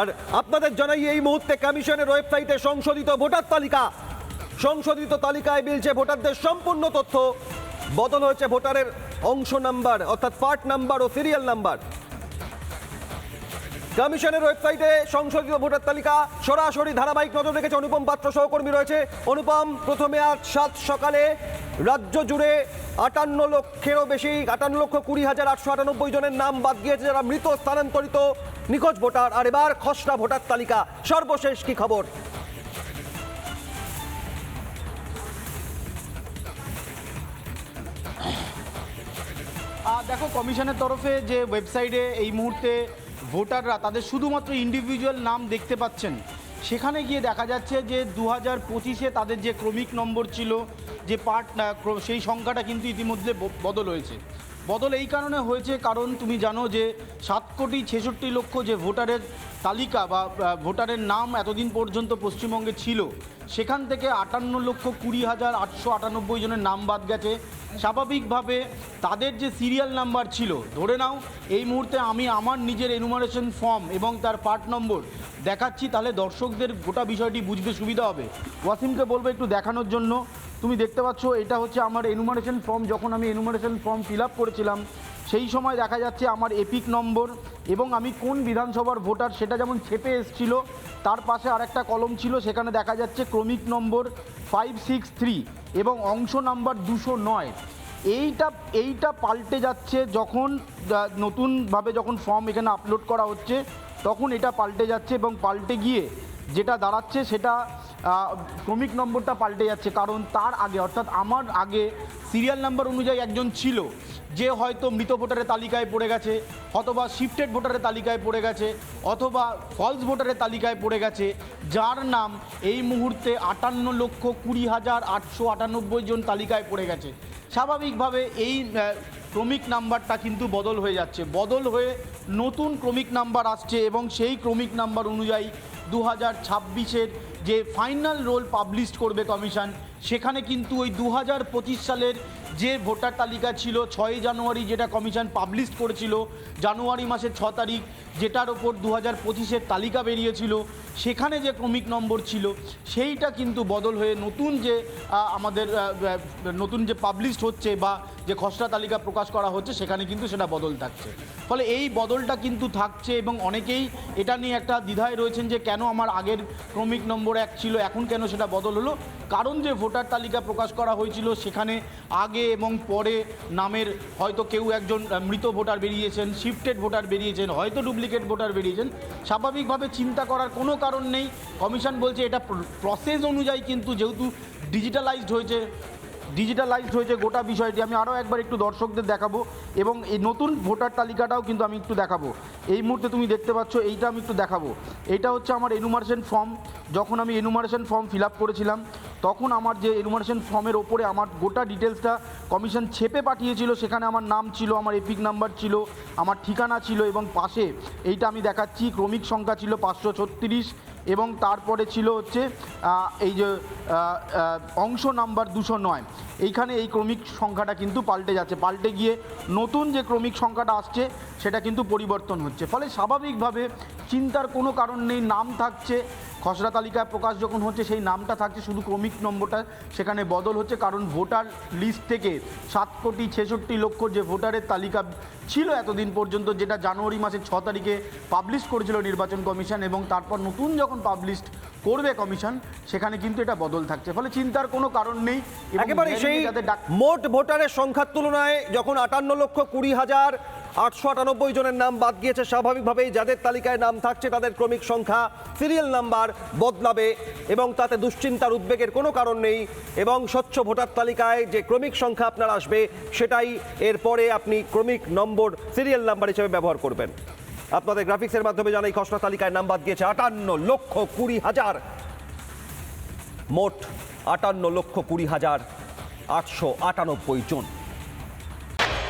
আর আপনাদের জানাই এই মুহূর্তে কমিশনের ওয়েবসাইটে সংশোধিত ভোটার তালিকা। সংশোধিত তালিকায় মিলছে ভোটারদের সম্পূর্ণ তথ্য। বদল হয়েছে ভোটারের অংশ নাম্বার, অর্থাৎ পার্ট নাম্বার ও সিরিয়াল নাম্বার। কমিশনের ওয়েবসাইটে সংশোধিত ভোটার তালিকা, সরাসরি ধারাবাহিক নজর রেখেছে অনুপম পাত্র সহকর্মী রয়েছে। অনুপম, প্রথমে আজ সাত সকালে রাজ্য জুড়ে আটান্ন লক্ষেরও বেশি, আটান্ন লক্ষ কুড়ি হাজার আটশো আটানব্বই জনের নাম বাদ গিয়েছে যারা মৃত স্থানান্তরিত নিখোঁজ ভোটার। আর এবার খসড়া ভোটার তালিকা, সর্বশেষ কি খবর? দেখো, কমিশনের তরফে যে ওয়েবসাইটে এই মুহূর্তে ভোটাররা তাদের শুধুমাত্র ইন্ডিভিজুয়াল নাম দেখতে পাচ্ছেন। সেখানে গিয়ে দেখা যাচ্ছে যে দু হাজার পঁচিশে তাদের যে ক্রমিক নম্বর ছিল, যে পার্ট সেই সংখ্যাটা কিন্তু ইতিমধ্যে বদল হয়েছে। বদল এই কারণে হয়েছে কারণ তুমি জানো যে সাত কোটি ছেষট্টি লক্ষ যে ভোটারের তালিকা বা ভোটারের নাম এতদিন পর্যন্ত পশ্চিমবঙ্গে ছিল, সেখান থেকে আটান্ন লক্ষ কুড়ি হাজার আটশো আটানব্বই জনের নাম বাদ গেছে। স্বাভাবিকভাবে তাদের যে সিরিয়াল নাম্বার ছিল, ধরে নাও, এই মুহূর্তে আমি আমার নিজের এনুমারেশন ফর্ম এবং তার পার্ট নম্বর দেখাচ্ছি, তাহলে দর্শকদের গোটা বিষয়টি বুঝতে সুবিধা হবে। ওয়াসিমকে বলব একটু দেখানোর জন্য। তুমি দেখতে পাচ্ছ, এটা হচ্ছে আমার এনুমারেশন ফর্ম যখন আমি এনুমারেশন ফর্ম ফিল করেছিলাম, সেই সময় দেখা যাচ্ছে আমার এপিক নম্বর এবং আমি কোন বিধানসভার ভোটার সেটা যেমন ছেপে এসছিল, তার পাশে আরেকটা কলম ছিল, সেখানে দেখা যাচ্ছে ক্রমিক নম্বর ফাইভ সিক্স থ্রি এবং অংশ নাম্বার দুশো নয়। এইটা এইটা পাল্টে যাচ্ছে যখন নতুনভাবে যখন ফর্ম এখানে আপলোড করা হচ্ছে, তখন এটা পাল্টে যাচ্ছে এবং পাল্টে গিয়ে যেটা দাঁড়াচ্ছে সেটা ক্রমিক নম্বরটা পাল্টে যাচ্ছে, কারণ তার আগে, অর্থাৎ আমার আগে সিরিয়াল নাম্বার অনুযায়ী একজন ছিল, যে হয়তো মৃত ভোটারের তালিকায় পড়ে গেছে, অথবা শিফটেড ভোটারের তালিকায় পড়ে গেছে, অথবা ফলস ভোটারের তালিকায় পড়ে গেছে, যার নাম এই মুহূর্তে আটান্ন লক্ষ কুড়ি হাজার আটশো আটানব্বই জন তালিকায় পড়ে গেছে। স্বাভাবিকভাবে এই ক্রমিক নাম্বারটা কিন্তু বদল হয়ে যাচ্ছে। বদল হয়ে নতুন ক্রমিক নাম্বার আসছে এবং সেই ক্রমিক নাম্বার অনুযায়ী দু হাজার ছাব্বিশের যে ফাইনাল রোল পাবলিশ করবে কমিশন, সেখানে কিন্তু ওই দু হাজার পঁচিশ সালের যে ভোটার তালিকা ছিল, ছয়ই জানুয়ারি যেটা কমিশন পাবলিশ করেছিল, জানুয়ারি মাসের ছ তারিখ যেটার ওপর দু হাজার পঁচিশের তালিকা বেরিয়েছিল, সেখানে যে ক্রমিক নম্বর ছিল, সেইটা কিন্তু বদল হয়ে নতুন যে আমাদের নতুন যে পাবলিশড হচ্ছে বা যে খসড়া তালিকা প্রকাশ করা হচ্ছে, সেখানে কিন্তু সেটা বদল থাকছে। ফলে এই বদলটা কিন্তু থাকছে এবং অনেকেই এটা নিয়ে একটা দ্বিধায় রয়েছেন যে কেন আমার আগের ক্রমিক নম্বর এক ছিল, এখন কেন সেটা বদল হলো? কারণ যে ভোটার তালিকা প্রকাশ করা হয়েছিল, সেখানে আগে এবং পরে নামের হয়তো কেউ একজন মৃত ভোটার বেরিয়েছেন শিফটেড ভোটার বেরিয়েছেন, হয়তো ডুপ্লিকেট ভোটার বেরিয়েছেন স্বাভাবিকভাবে চিন্তা করার কোনো কারণ নেই। কমিশন বলছে এটা প্রসেস অনুযায়ী কিন্তু যেহেতু ডিজিটালাইজড হয়েছে ডিজিটালাইজড হয়েছে গোটা বিষয়টি, আমি আরও একবার একটু দর্শকদের দেখাবো এবং এই নতুন ভোটার তালিকাটাও কিন্তু আমি একটু দেখাবো। এই মুহূর্তে তুমি দেখতে পাচ্ছ, এইটা আমি একটু দেখাবো। এটা হচ্ছে আমার এনুমারেশন ফর্ম যখন আমি এনুমারেশন ফর্ম ফিল করেছিলাম তখন আমার যে এনুমারেশন ফর্মের ওপরে আমার গোটা ডিটেলসটা কমিশন ছেপে পাঠিয়েছিল, সেখানে আমার নাম ছিল, আমার এপিক নাম্বার ছিল, আমার ঠিকানা ছিল এবং পাশে এইটা আমি দেখাচ্ছি, ক্রমিক সংখ্যা ছিল পাঁচশো ছত্রিশ এবং তারপরে ছিল হচ্ছে এই যে অংশ নাম্বার দুশো নয়। এইখানে এই ক্রমিক সংখ্যাটা কিন্তু পাল্টে যাচ্ছে। পাল্টে গিয়ে নতুন যে ক্রমিক সংখ্যাটা আসছে, সেটা কিন্তু পরিবর্তন হচ্ছে। ফলে স্বাভাবিকভাবে চিন্তার কোনো কারণ নেই, নাম থাকছে খসড়া তালিকায় প্রকাশ যখন হচ্ছে সেই নামটা থাকছে শুধু ক্রমিক নম্বরটা। সেখানে বদল হচ্ছে কারণ ভোটার লিস্ট থেকে সাত কোটি ছেষট্টি লক্ষ যে ভোটারের তালিকা ছিল এতদিন পর্যন্ত যেটা জানুয়ারি মাসের ছ তারিখে পাবলিশ করেছিল নির্বাচন কমিশন এবং তারপর নতুন যখন পাবলিশ করবে কমিশন সেখানে কিন্তু এটা বদল থাকছে। ফলে চিন্তার কোনো কারণ নেই একেবারে সেই মোট ভোটারের সংখ্যার তুলনায় যখন আটান্ন লক্ষ কুড়ি হাজার আটশো আটানব্বই জনের নাম বাদ গিয়েছে। স্বাভাবিকভাবেই যাদের তালিকায় নাম থাকছে, তাদের ক্রমিক সংখ্যা সিরিয়াল নাম্বার বদলাবে এবং তাতে দুশ্চিন্তার উদ্বেগের কোনো কারণ নেই এবং স্বচ্ছ ভোটার তালিকায় যে ক্রমিক সংখ্যা আপনার আসবে, সেটাই এরপরে আপনি ক্রমিক নম্বর সিরিয়াল নাম্বার হিসেবে ব্যবহার করবেন। আপনাদের গ্রাফিক্সের মাধ্যমে জানাই, খসড়া তালিকায় নাম বাদ গিয়েছে আটান্ন লক্ষ কুড়ি হাজার। মোট আটান্ন লক্ষ কুড়ি হাজার আটশো আটানব্বই জন।